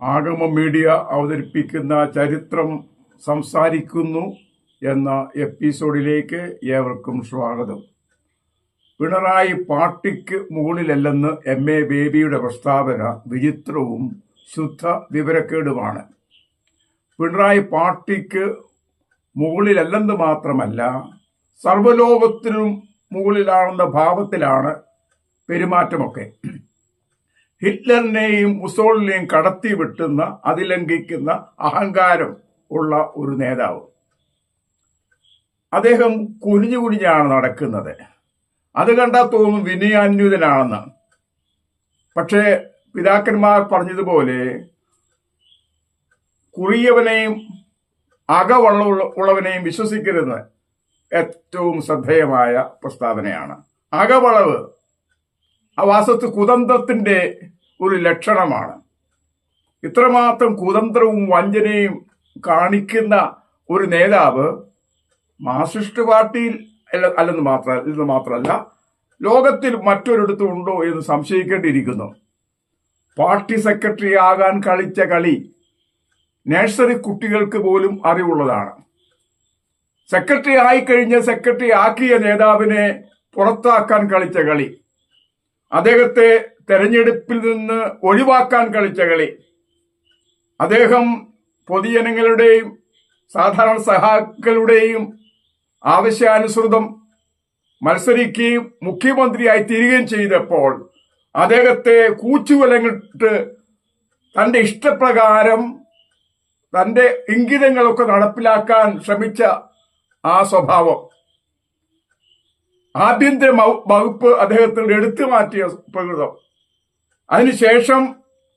ആഗമ media അവതരിപ്പിക്കുന്ന ചരിത്രം സംസാരിക്കുന്നു എന്ന എപ്പിസോഡിലേക്ക് ഏവർക്കും സ്വാഗതം. പിണറായി പാർട്ടിക്ക് മുകളിലല്ലെന്ന് എം എ ബേബിയുടെ പ്രസ്താവന വിചിത്രവും ശുദ്ധ വിവരക്കേടുമാണ്. പിണറായി പാർട്ടിക്ക് മുകളിലല്ലെന്ന് മാത്രമല്ല സർവലോകത്തിനും മുകളിലാണെന്ന ഭാവത്തിലാണ് പെരുമാറ്റമൊക്കെ. ഹിറ്റ്ലറിനെയും മുസോളിനെയും കടത്തി വെട്ടുന്ന അതിലംഘിക്കുന്ന അഹങ്കാരം ഉള്ള ഒരു നേതാവ്. അദ്ദേഹം കുനിഞ്ഞു കുനിഞ്ഞാണ് നടക്കുന്നത്. അത് കണ്ടാൽ തോന്നും വിനയാന്യുതനാണെന്ന് പക്ഷേ പിതാക്കന്മാർ പറഞ്ഞതുപോലെ കുറിയവനെയും അകവള്ള ഉള്ളവനെയും വിശ്വസിക്കരുത് ഏറ്റവും ശ്രദ്ധേയമായ പ്രസ്താവനയാണ്. അകവളവ് ആ വാസത്ത് കുതന്ത്രത്തിന്റെ ഒരു ലക്ഷണമാണ്. ഇത്രമാത്രം കുതന്ത്രവും വഞ്ചനയും കാണിക്കുന്ന ഒരു നേതാവ് മാർസിസ്റ്റ് പാർട്ടിയിൽ അല്ല- അല്ലെന്ന് മാത്ര എന്ന് മാത്രമല്ല ലോകത്തിൽ മറ്റൊരിടത്തും ഉണ്ടോ എന്ന് സംശയിക്കേണ്ടിയിരിക്കുന്നു. പാർട്ടി സെക്രട്ടറി ആകാൻ കളിച്ച കളി നഴ്സറി കുട്ടികൾക്ക് പോലും അറിവുള്ളതാണ്. സെക്രട്ടറി ആയിക്കഴിഞ്ഞ് സെക്രട്ടറി ആക്കിയ നേതാവിനെ പുറത്താക്കാൻ കളിച്ച കളി അദ്ദേഹത്തെ തെരഞ്ഞെടുപ്പിൽ നിന്ന് ഒഴിവാക്കാൻ കളിച്ച കളി. അദ്ദേഹം പൊതുജനങ്ങളുടെയും സാധാരണ സഹാക്കളുടെയും ആവശ്യാനുസൃതം മത്സരിക്കുകയും മുഖ്യമന്ത്രിയായി തീരുകയും ചെയ്തപ്പോൾ അദ്ദേഹത്തെ കൂച്ചുവലങ്ങിട്ട് തന്റെ ഇഷ്ടപ്രകാരം തന്റെ ഇംഗിതങ്ങളൊക്കെ നടപ്പിലാക്കാൻ ശ്രമിച്ച ആ സ്വഭാവം. ആഭ്യന്തര വകുപ്പ് അദ്ദേഹത്തിൽ എടുത്തു മാറ്റിയ പ്രകൃതം. അതിനുശേഷം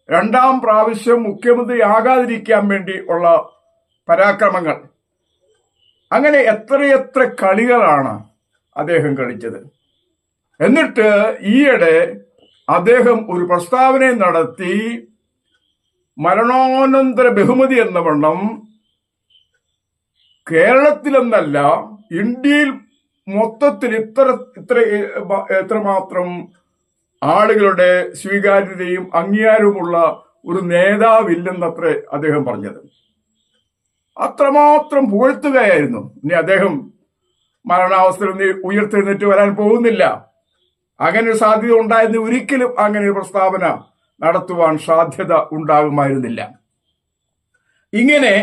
രണ്ടാം പ്രാവശ്യം മുഖ്യമന്ത്രി ആകാതിരിക്കാൻ വേണ്ടി ഉള്ള പരാക്രമങ്ങൾ. അങ്ങനെ എത്രയെത്ര കളികളാണ് അദ്ദേഹം കളിച്ചത്. എന്നിട്ട് ഈയിടെ അദ്ദേഹം ഒരു പ്രസ്താവന നടത്തി മരണാനന്തര ബഹുമതി എന്ന വണ്ണം കേരളത്തിലെന്നല്ല ഇന്ത്യയിൽ മൊത്തത്തിൽ ഇത്ര ഇത്ര എത്രമാത്രം ആളുകളുടെ സ്വീകാര്യതയും അംഗീകാരവുമുള്ള ഒരു നേതാവില്ലെന്നത്രേ അദ്ദേഹം പറഞ്ഞത്. അത്രമാത്രം പുകഴ്ത്തുകയായിരുന്നു. ഇനി അദ്ദേഹം മരണാവസ്ഥയിൽ നിന്ന് ഉയർത്തെഴുന്നേറ്റ് വരാൻ പോകുന്നില്ല. അങ്ങനെ ഒരു സാധ്യത ഉണ്ടായിരുന്ന ഒരിക്കലും അങ്ങനെ ഒരു പ്രസ്താവന നടത്തുവാൻ സാധ്യത ഉണ്ടാകുമായിരുന്നില്ല. ഇങ്ങനെ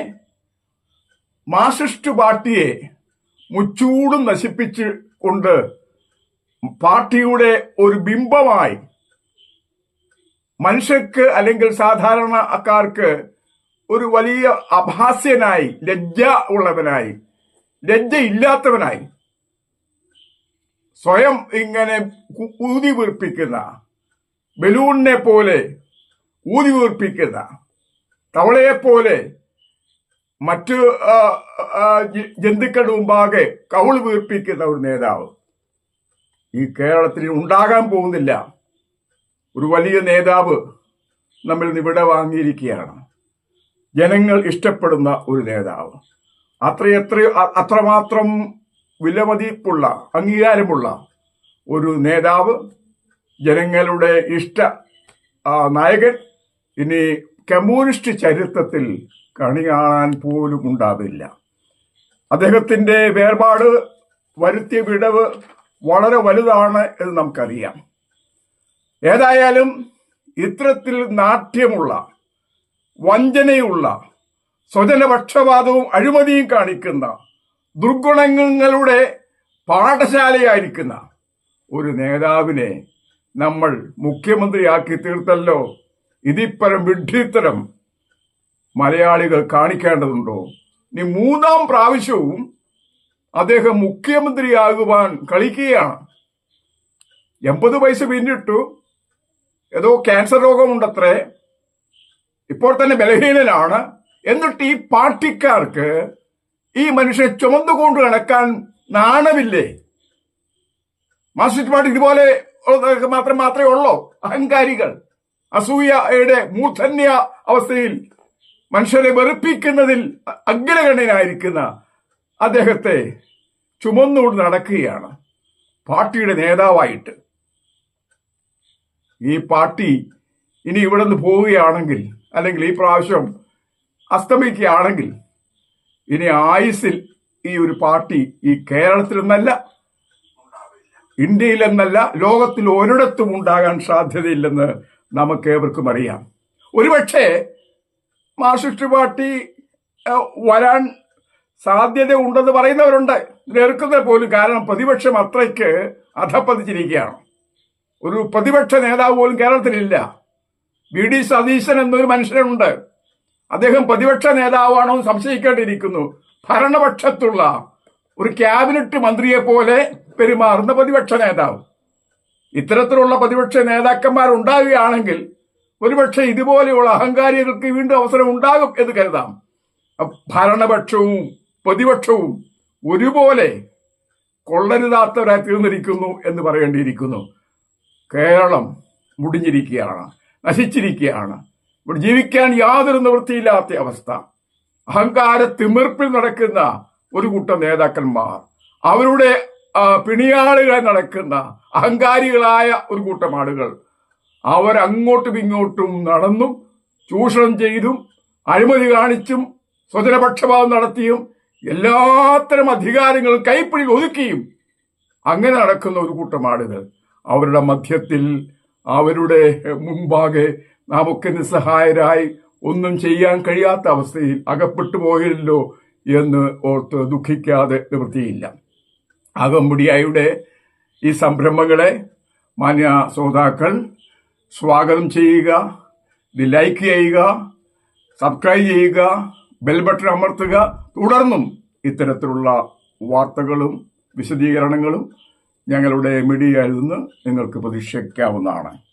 മാർസിസ്റ്റ് പാർട്ടിയെ മുച്ചൂടും നശിപ്പിച്ചു കൊണ്ട് പാർട്ടിയുടെ ഒരു ബിംബമായി മനുഷ്യർക്ക് അല്ലെങ്കിൽ സാധാരണക്കാർക്ക് ഒരു വലിയ അഭാസ്യനായി ലജ്ജ ഉള്ളവനായി ലജ്ജ ഇല്ലാത്തവനായി സ്വയം ഇങ്ങനെ ഊതി വീർപ്പിക്കുന്ന ബലൂണിനെ പോലെ ഊതി വീർപ്പിക്കുന്ന തവളയെ പോലെ മറ്റു ജന്തുക്കളുടെ മുമ്പാകെ കവിൾ വീർപ്പിക്കുന്ന ഒരു നേതാവ്. ഈ കേരളത്തിൽ ഉണ്ടാകാൻ പോകുന്നില്ല. ഒരു വലിയ നേതാവ് നമ്മൾ ഇവിടെ വാങ്ങിയിരിക്കുകയാണ്. ജനങ്ങൾ ഇഷ്ടപ്പെടുന്ന ഒരു നേതാവ്. അത്രയെത്ര അത്രമാത്രം വിലമതിപ്പുള്ള അംഗീകാരമുള്ള ഒരു നേതാവ് ജനങ്ങളുടെ ഇഷ്ട നായകൻ. ഇനി കമ്മ്യൂണിസ്റ്റ് ചരിത്രത്തിൽ കണി കാണാൻ പോലും ഉണ്ടാവില്ല. അദ്ദേഹത്തിന്റെ വേർപാട് വരുത്തിയ വിടവ് വളരെ വലുതാണ് എന്ന് നമുക്കറിയാം. ഏതായാലും ഇത്തരത്തിൽ നാട്യമുള്ള വഞ്ചനയുള്ള സ്വജനപക്ഷപാതവും അഴിമതിയും കാണിക്കുന്ന ദുർഗുണങ്ങളുടെ പാഠശാലയായിരിക്കുന്ന ഒരു നേതാവിനെ നമ്മൾ മുഖ്യമന്ത്രിയാക്കി തീർത്തല്ലോ ഇതിപ്പരം വിഡ്ഢിത്തരം മലയാളികൾ കാണിക്കേണ്ടതുണ്ടോ? ഇനി മൂന്നാം പ്രാവശ്യവും അദ്ദേഹം മുഖ്യമന്ത്രിയാകുവാൻ കളിക്കുകയാണ്. എൺപത് വയസ്സ് പിന്നിട്ടു. ഏതോ ക്യാൻസർ രോഗമുണ്ടത്രേ. ഇപ്പോൾ തന്നെ ബലഹീനനാണ്. എന്നിട്ട് ഈ പാർട്ടിക്കാർക്ക് ഈ മനുഷ്യനെ ചുമന്നുകൊണ്ട് നടക്കാൻ നാണമില്ലേ? മാർക്സിസ്റ്റ് പാർട്ടി ഇതുപോലെ മാത്രം മാത്രമേ ഉള്ളോ? അഹങ്കാരികൾ. അസൂയയുടെ മൂർധന്യ അവസ്ഥയിൽ മനുഷ്യരെ വെറുപ്പിക്കുന്നതിൽ അഗ്രഗണ്യനായിരിക്കുന്ന അദ്ദേഹത്തെ ചുമന്നുകൊണ്ട് നടക്കുകയാണ് പാർട്ടിയുടെ നേതാവായിട്ട്. ഈ പാർട്ടി ഇനി ഇവിടെ നിന്ന് പോവുകയാണെങ്കിൽ അല്ലെങ്കിൽ ഈ പ്രാവശ്യം അസ്തമിക്കുകയാണെങ്കിൽ ഇനി ആയുസിൽ ഈ ഒരു പാർട്ടി ഈ കേരളത്തിൽ നിന്നല്ല ഇന്ത്യയിലെന്നല്ല ലോകത്തിൽ ഒരിടത്തും ഉണ്ടാകാൻ സാധ്യതയില്ലെന്ന് നമുക്ക് ഏവർക്കും അറിയാം. ഒരുപക്ഷെ മാർക്സിസ്റ്റ് പാർട്ടി വരാൻ സാധ്യത ഉണ്ടെന്ന് പറയുന്നവരുണ്ട്. എതിർക്കുന്നത് പോലും കാരണം പ്രതിപക്ഷം അത്രയ്ക്ക് അധപ്പതിച്ചിരിക്കുകയാണ് ഒരു പ്രതിപക്ഷ നേതാവ് പോലും കേരളത്തിലില്ല വി. ഡി. സതീശൻ എന്നൊരു മനുഷ്യനുണ്ട്. അദ്ദേഹം പ്രതിപക്ഷ നേതാവാണോ എന്ന് സംശയിക്കേണ്ടിയിരിക്കുന്നു. ഭരണപക്ഷത്തുള്ള ഒരു ക്യാബിനറ്റ് മന്ത്രിയെ പോലെ പെരുമാറുന്ന പ്രതിപക്ഷ നേതാവ്. ഇത്തരത്തിലുള്ള പ്രതിപക്ഷ നേതാക്കന്മാർ ഉണ്ടാകുകയാണെങ്കിൽ ഒരുപക്ഷെ ഇതുപോലെയുള്ള അഹങ്കാരികൾക്ക് വീണ്ടും അവസരം ഉണ്ടാകും എന്ന് കരുതാം. ഭരണപക്ഷവും പ്രതിപക്ഷവും ഒരുപോലെ കൊള്ളരുതാത്തവരായി തീർന്നിരിക്കുന്നു എന്ന് പറയേണ്ടിയിരിക്കുന്നു. കേരളം മുടിഞ്ഞിരിക്കുകയാണ് നശിച്ചിരിക്കുകയാണ്. ഇവിടെ ജീവിക്കാൻ യാതൊരു നിവൃത്തിയില്ലാത്ത അവസ്ഥ. അഹങ്കാര തിമിർപ്പിൽ നടക്കുന്ന ഒരു കൂട്ടം നേതാക്കന്മാർ അവരുടെ ആ, പിണിയാളുകളായി നടക്കുന്ന അഹങ്കാരികളായ ഒരു കൂട്ടം ആളുകൾ. അവരങ്ങോട്ടും ഇങ്ങോട്ടും നടന്നും ചൂഷണം ചെയ്തും അഴിമതി കാണിച്ചും സ്വജനപക്ഷപാതം നടത്തിയും എല്ലാത്തരം അധികാരങ്ങളും കൈപ്പിടിയിൽ ഒതുക്കിയും അങ്ങനെ നടക്കുന്ന ഒരു കൂട്ടം ആളുകൾ. അവരുടെ മധ്യത്തിൽ അവരുടെ മുമ്പാകെ നമുക്ക് നിസ്സഹായരായി ഒന്നും ചെയ്യാൻ കഴിയാത്ത അവസ്ഥയിൽ അകപ്പെട്ടു പോയല്ലോ എന്ന് ഓർത്ത് ദുഃഖിക്കാതെ നിവൃത്തിയില്ല. അകമ്പുടിയായുടെ ഈ സംരംഭങ്ങളെ മാന്യ ശ്രോതാക്കൾ സ്വാഗതം ചെയ്യുക ഇത് ലൈക്ക് ചെയ്യുക സബ്സ്ക്രൈബ് ചെയ്യുക ബെൽ ബട്ടൺ അമർത്തുക. തുടർന്നും ഇത്തരത്തിലുള്ള വാർത്തകളും വിശദീകരണങ്ങളും ഞങ്ങളുടെ മീഡിയയിൽ നിന്ന് നിങ്ങൾക്ക് പ്രതീക്ഷിക്കാവുന്നതാണ്.